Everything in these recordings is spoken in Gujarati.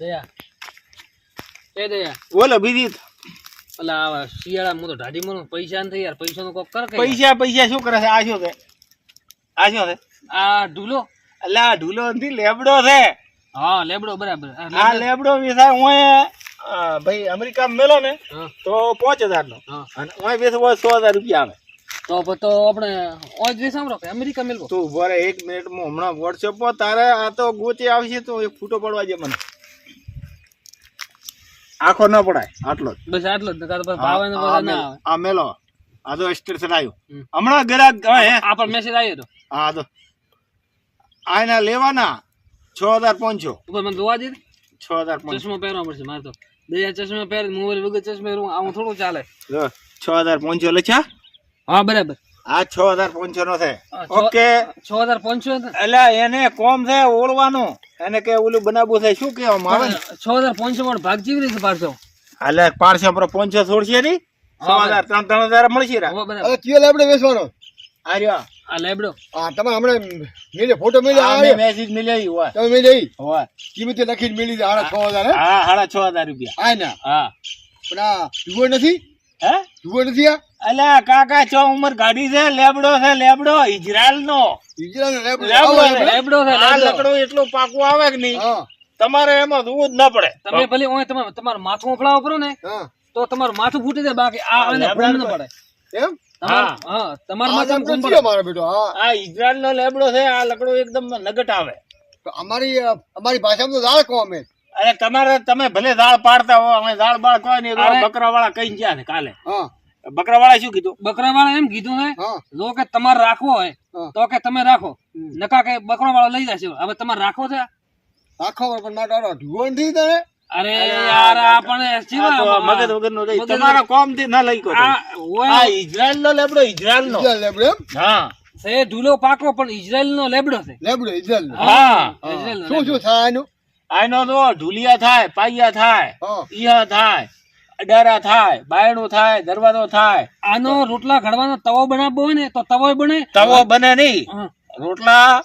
દયા. એ દયા. બોલો બીજી. અલા આ શિયાળા તો ઢાઢી મનું પૈસા નથી યાર. પૈસાનું કોક કર કે પૈસા પૈસા શું કરે છે? આ શું છે? આ શું છે? આ ઢૂલો? એટલે ઢૂલો નથી લેબડો છે. હા લેબડો બરાબર. આ લેબડો. વિસા હું ભાઈ અમેરિકા મેલો ને તો પાંચ હજાર નો હા. અને બેસવો સો હજાર રૂપિયા આવે. તો તો આપણે રે સાંભળો કે અમેરિકા મેલવો? તું ભરે એક મિનિટમાં હમણાં વોટ્સએપ પર તારે આ તો ગોચી આવશે તો એક ફૂટો પડવા દે મને. આખો ન પડાય આટલો બસ આટલો જ નકર ભાવે ને આ ના મેલો, આવે. આ મેલો. આ તો સ્ટેશન આવ્યું. હમણાં ગ્રાહક હે. આ પર મેસેજ આવ્યો તો. હા તો આના લેવાના છ હજાર પાંચસો. ઉપર મને જોવા દે છ હજાર ચશ્મો પહેરવા પડશે મારે તો. દયા ચશ્મા પહેરે મોબાઈલ વગર ચશ્મા પહેરવું આવું થોડું ચાલે. છ હજાર પાંચસો લખ્યા? હા બરાબર. આ છ હજાર પાંચસો નો છે ઓકે. છ હજાર પાંચસો એટલે એને કોમ છે ઓળવાનું. એને કે ઓલું બનાવવું છે શું કેવા આવે છ હજાર પાંચસો પણ ભાગ જેવી રીતે પાડશો? એટલે પાડશે પર પાંચસો છોડશે છ હજાર ત્રણ ત્રણ હજાર મળશે રા. હવે બરાબર કયો લેબડો વેચવાનો? આ રહ્યો. આ લેબડો. હા તમે હમણાં મેલે ફોટો મેલે આ મેસેજ મળ્યો હોય. તમે મેલે હોય. કિંમતે લખીને મેલી દે હાડા છ હજાર હે? હા સાડા છ હજાર રૂપિયા. આ ના હા. પણ આ નથી? હે? જુઓ નથી આ? અલ્યા કાકા ચો ઉંમર ગાડી છે લેબડો છે લેબડો ઇઝરાયલ નો ઈજરાનો લેબડો લેબડો છે. લેબડો. લેબડો છે આ લેબડો. લકડું એટલું આવે કે નહીં? તમારે એમાં જોવું જ પડે. તમે ભલે ઓય તમે તમારું માથું ઉફળાવો કરો ને તો તમારું માથું ફૂટી જાય બાકી આ લેબડા ભૂમ ન પડે. એમ? તમારું હા. તમારું આ માથું લેબડો પડે. મારો બેટો? હા. આ ઇઝરાયલ નો લેબડો છે આ લકડો એકદમ નગટ આવે. તો અમારી અમારી ભાષામાં તો દાળ કહો અમે. અરે તમારે તમે ભલે દાળ પાડતા હો અમે દાળ બાળ કોઈ નહીં બકરા વાળા કઈ ગયા ને કાલે. બકરા વાળા શું કીધું? બકરા વાળા એમ કીધું છે જો કે તમારે રાખવો હોય તો કે તમે રાખો. નકા કે બકરો વાળો લઈ જશે. હવે તમારે રાખવો છે રાખો પણ મારો ઢુવો નથી તને અરે યાર આપણે જીવા મગજ વગર નો મગજ તમારા કોમથી ના લઈ કો આ ઇઝરાયલ નો. લેબડો ઇઝરાયલ નો લેબડો હા. સે ઢૂલો પાકો પણ ઇઝરાયલ નો લેબડો છે. લેબડો ઇઝરાયલ હા શું શું થાય એનું? આનો તો ઢુલિયા થાય પાયા થાય હા. ઈયા થાય અડારા થાય બાયણું થાય દરવાજો થાય. આનો રોટલા ઘડવાનો તવો બનાવવો હોય ને તો તવો બને. તવો બને નહીં. રોટલા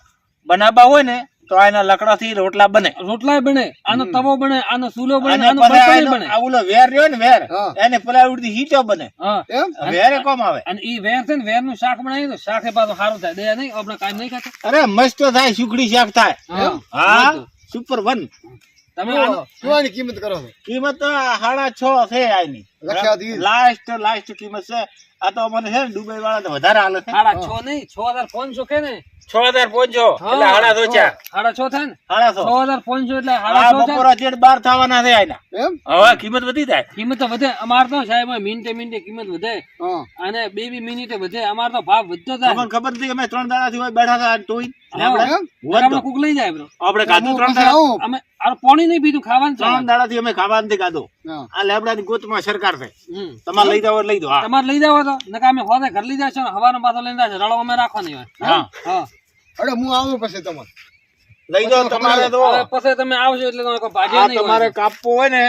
બનાવવા હોય ને તો આના લકડાથી રોટલા બને. રોટલા બને આનો તવો બને આનો ચૂલો બને આનો પછી બને. આ ઓલો વેર રહ્યો ને વેર એને પેલા થી હીટો બને. વેરે કોમ આવે? અને ઈ વેર છે ને વેરનું શાક બનાવી તો શાકે પાછું સારું થાય. દયા નહીં આપણે કાઈ નહીં ખાતા. અરે મસ્ત થાય સુખડી શાક થાય. હા. સુપર વન તમે શું કિંમત કરો છો? કિંમત સાડા છ છે આની. લાસ્ટ લાસ્ટ કિંમત છે. આ તો મને છે દુબઈ વાળા તો વધારે હાલે સાડા છ નહીં છ હજાર પાંચસો કે ને? છ હજાર પોંચો એટલે સાડા તો ચાર સાડા છ થાય ને? સાડા છ છ હજાર પાંચસો એટલે સાડા છ થાય બાર થવાના છે આના. હવે કિંમત વધી જાય. કિંમત તો વધે. અમાર તો સાહેબ મિનિટે મિનિટે કિંમત વધે. અને બે બે મિનિટે વધે. અમાર તો ભાવ વધતો થાય તમને ખબર નથી અમે ત્રણ દાડાથી હોય બેઠા હતા તોય આપણે. કુક લઈ જાય આપડે આપણે ત્રણ દાડા? અમે પાણી નહીં પીધું ખાવાનું ત્રણ દાડાથી અમે ખાવાનું નથી ખાધું આ લેબડાની ગોતમાં સરકાર છે. તમારે લઈ જાવ લઈ દો તમારે લઈ જાવ તો નકા અમે હોદે ઘર લઈ જશો ને હવાનો પાછો લઈને જશે. રળો અમે રાખવાની હોય. હા. હા. અરે હું આવું પછી તમારે. લઈ તમારે તો. પછી તમે આવશો એટલે તમે કોઈ નહીં તમારે કાપવું હોય ને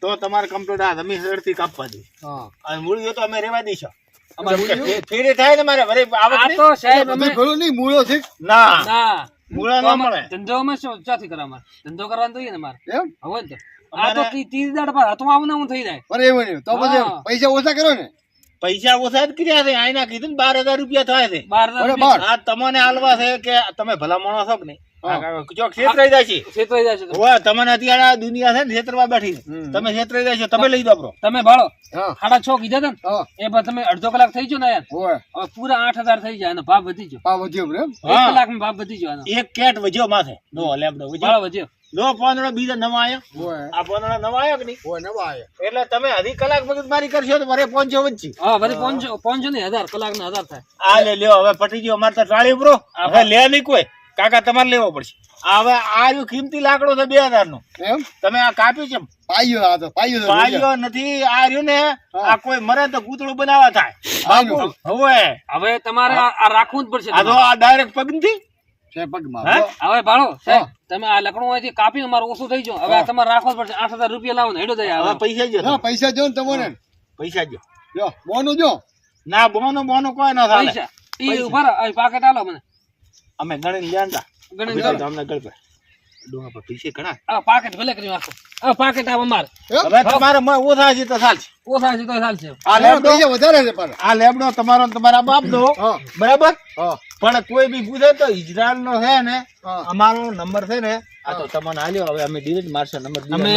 તો તમારે કમ્પ્યુટર જમીન સડથી કાપવા દે. હા. અને મૂળીઓ તો અમે રેવા દઈશું. ફેરે થાય ને મારે આવક તો સાહેબ અમે બધું નહીં મૂળો છે? ના. ના. મૂળા ના મળે. ધંધો અમે શું ચાથી કરવા અમારે? ધંધો કરવાનો જોઈએ ને મારે. એમ? હવે તો. આ તો ત્રીસ દાડા પર હાથમાં આવું ને હું થઈ જાય. અરે એવું નહીં તો પછી પૈસા ઓછા કરો ને. પૈસા ઓછા જ કર્યા છે આઈના કીધું ને બાર હજાર રૂપિયા થાય છે. બાર હજાર તમને હાલવા છે કે તમે ભલા માણસ છો કે નહીં? હા. આ જો ક્ષેત્રાઈ જાય છે. છેતરાઈ જાય છે તો. હોવે, તમને અત્યારે આ દુનિયા છે ને ક્ષેત્રવા બેઠી તમે ક્ષેત્રાઈ જાય છો તમે લઈ દો બ્રો. તમે ભાળો. સાડા છ કીધા હતા ને? એ તમે અડધો કલાક થઈ ગયો ને યાર પૂરા આઠ હજાર થઈ જાય ભાવ વધી ગયો. વધ્યો એક ભાવ વધી ગયો એક કેટ વધ્યો માથે. નો લેબડો વજ્યો વધ્યો. નો પાંદડો બીજા નવા આવ્યો આ પાંદડો નવા આવ્યો કે નહીં? હોય નવા આવ્યો એટલે તમે અઢી કલાક મગજમારી કરશો તો મારે પહોંચો વચ્ચે હા મારે પાંચસો પાંચસો ને હજાર કલાક ને હજાર થાય. આ લે લ્યો હવે પટી ગયો અમારે તો ટાળી ઉપરો હવે લે નહીં કોઈ. કાકા તમારે લેવો પડશે. હવે આ રહ્યું કિંમતી લાકડો છે બે હજારનું એમ? તમે આ કાપ્યું છે પાયો આ તો પાયો પાયો નથી આ રહ્યું ને આ કોઈ મરે તો કૂતળો બનાવવા થાય. બાપુ હવે. હવે તમારે આ રાખવું જ પડશે આ તો આ ડાયરેક્ટ પગ નથી? છે પગમાં. હે? હવે ભાણો તમે આ લકડું અહીંથી કાપી અમારે ઓછું થઈ ગયું. હવે તમારે રાખવું જ પડશે. આઠ હજાર રૂપિયા લાવો ને હેડો જાય હવે પૈસા જો. પૈસા જો ને તમને પૈસા જો. જો મોનું જો. ના બોનો બોનો કોઈ ના થાય પૈસા. ઈ ઊભા રહો, પાકેટ આલો મને. અમે ગણી લેતા ગણી અમને ગણ ડોહા પર પૈસે ઘણા આ પાકેટ ભલે કરી નાખો. આ પાકેટ આ અમાર હવે તમારે મ- ઓછા છે તો ચાલશે ઓછા છે તો ચાલશે આ લેબડો વધારે છે પાછા. આ લેબડો તમારો તમારા બાપ દો હા. બરાબર? હા. પણ કોઈ બી પૂછે તો ઇઝરાયલ નો છે ને અમારો નંબર છે ને આ તો તમને આલ્યો હવે અમે ડિલીટ મારશે નંબર અમે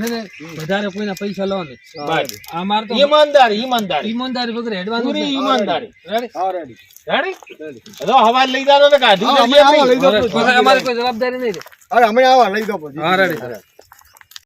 છે ને વધારે કોઈના પૈસા લો ને અમાર તો ઈમાનદારી ઈમાનદારી. ઈમાનદારી વગર હેડવાનું પૂરી ઈમાનદારી. રેડી? હા રેડી રેડી તો હવા લઈ જાતો ને કાઢી અમારી કોઈ જવાબદારી નહીં રે. અરે અમે આવા લઈ દો પછી. હા, રેડી.